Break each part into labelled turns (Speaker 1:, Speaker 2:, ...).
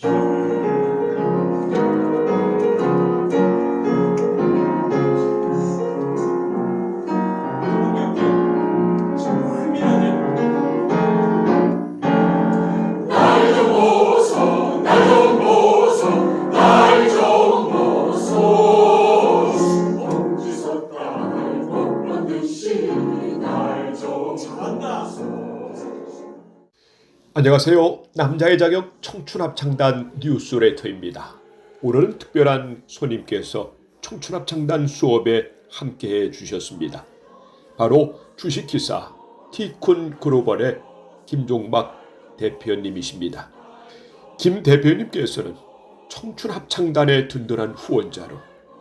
Speaker 1: Sure. 안녕하세요. 남자의 자격 청춘합창단 뉴스레터입니다. 오늘은 특별한 손님께서 청춘합창단 수업에 함께해 주셨습니다. 바로 주식기사 티쿤 글로벌의 김종박 대표님이십니다. 김 대표님께서는 청춘합창단의 든든한 후원자로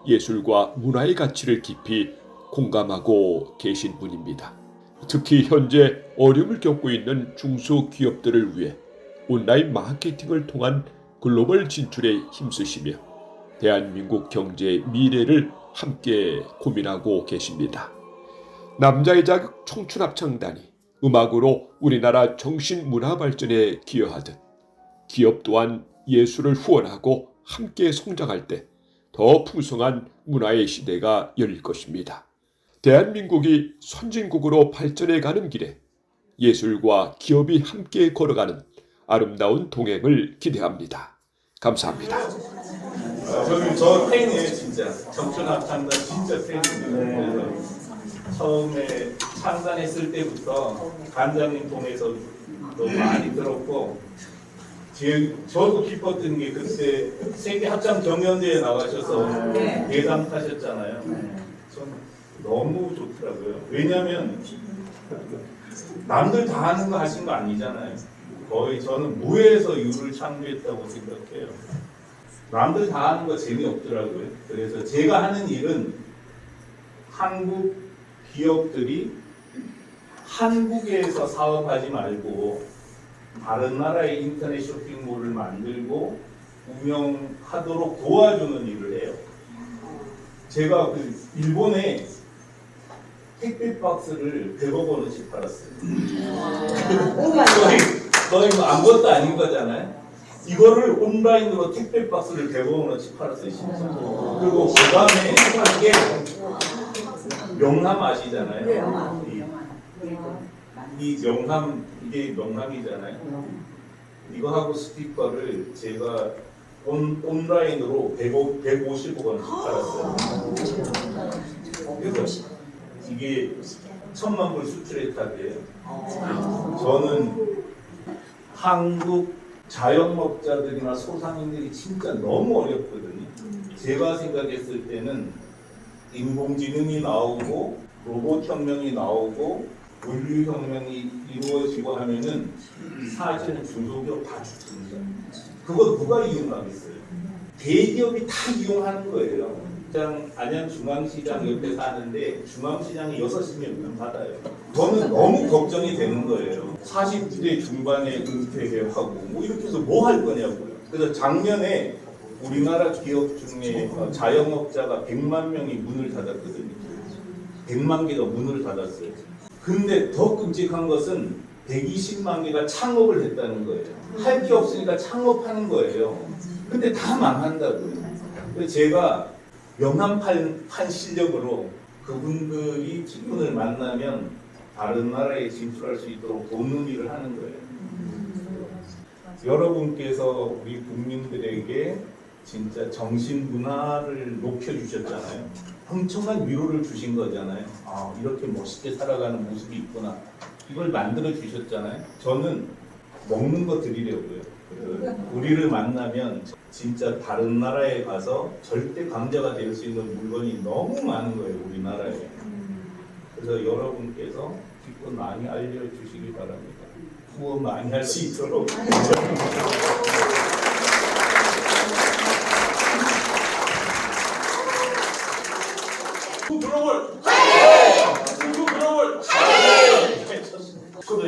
Speaker 1: 예술과 문화의 가치를 깊이 공감하고 계신 분입니다. 특히 현재 어려움을 겪고 있는 중소기업들을 위해 온라인 마케팅을 통한 글로벌 진출에 힘쓰시며 대한민국 경제의 미래를 함께 고민하고 계십니다. 남자의 자극 청춘 합창단이 음악으로 우리나라 정신 문화 발전에 기여하듯 기업 또한 예술을 후원하고 함께 성장할 때 더 풍성한 문화의 시대가 열릴 것입니다. 대한민국이 선진국으로 발전해 가는 길에 예술과 기업이 함께 걸어가는 아름다운 동행을 기대합니다. 감사합니다.
Speaker 2: 아, 저는 저 팬이에요 진짜. 청춘합창단 진짜 팬이에요 그래서 처음에 창단했을 때부터 관장님 통해서 너무 많이 들었고 제, 저도 기뻤던 게 그때 세계 합창 경연대회 나가셔서 대상 타셨잖아요. 전 너무 좋더라고요 왜냐하면 남들 다 하는 거 하신 거 아니잖아요 거의 저는 무에서 유를 창조했다고 생각해요 남들 다 하는 거 재미없더라고요. 그래서 제가 하는 일은 한국 기업들이 한국에서 사업하지 말고 다른 나라의 인터넷 쇼핑몰을 만들고 운영하도록 도와주는 일을 해요. 제가 그 일본에 택배 박스를 100억 원어치 팔았어요. 거의, 거의 뭐 아무것도 아닌 거잖아요. 이거를 온라인으로 택배 박스를 100억 원어치 팔았어요. 진짜. 그리고 그 다음에 이게 명함 아시잖아요. 이, 이 명함 이게 명함이잖아요. 이거하고 스피커를 제가 온, 온라인으로 100억, 150억 원어치 팔았어요. 그래서 이게 천만 불 수출했다고요. 저는 한국 자영업자들이나 소상인들이 진짜 너무 어렵거든요. 제가 생각했을 때는 인공지능이 나오고 로봇 혁명이 나오고 물류 혁명이 이루어지고 하면은 사실은 중소기업 다 죽습니다. 그거 누가 이용하겠어요? 대기업이 다 이용하는 거예요. 시장 안양 중앙시장 옆에 사는데 중앙시장에 6시면 문 닫아요. 저는 너무 걱정이 되는 거예요. 40대 중반에 은퇴하고 뭐 이렇게 해서 뭐 할 거냐고요. 그래서 작년에 우리나라 기업 중에 어, 자영업자가 100만 명이 문을 닫았거든요. 100만 개가 문을 닫았어요. 근데 더 끔찍한 것은 120만 개가 창업을 했다는 거예요. 할 게 없으니까 창업하는 거예요. 근데 다 망한다고요. 그래서 제가 명함 판, 판 실력으로 그분들이 직분을 만나면 다른 나라에 진출할 수 있도록 돕는 일을 하는 거예요. 여러분께서 우리 국민들에게 진짜 정신 문화를 높여주셨잖아요. 엄청난 위로를 주신 거잖아요. 아, 이렇게 멋있게 살아가는 모습이 있구나. 이걸 만들어 주셨잖아요. 저는 먹는 거 드리려고요. 그 우리를 만나면 진짜 다른 나라에 가서 절대 강자가 될 수 있는 물건이 너무 많은 거예요, 우리나라에. 그래서 여러분께서 기껏 많이 알려주시기 바랍니다. 후원 많이 할 수 있도록.
Speaker 3: 글로벌 우주 글로벌 저도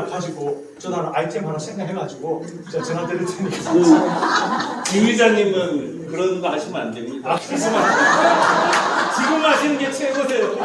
Speaker 3: 하나 가지고 하나 아이템 하나 생각해가지고 제가 전화 드릴 테니까
Speaker 2: 김 위자님은 그런 거 하시면 안 됩니다.
Speaker 3: 아 크리스마스
Speaker 2: 지금 하시는 게 최고세요.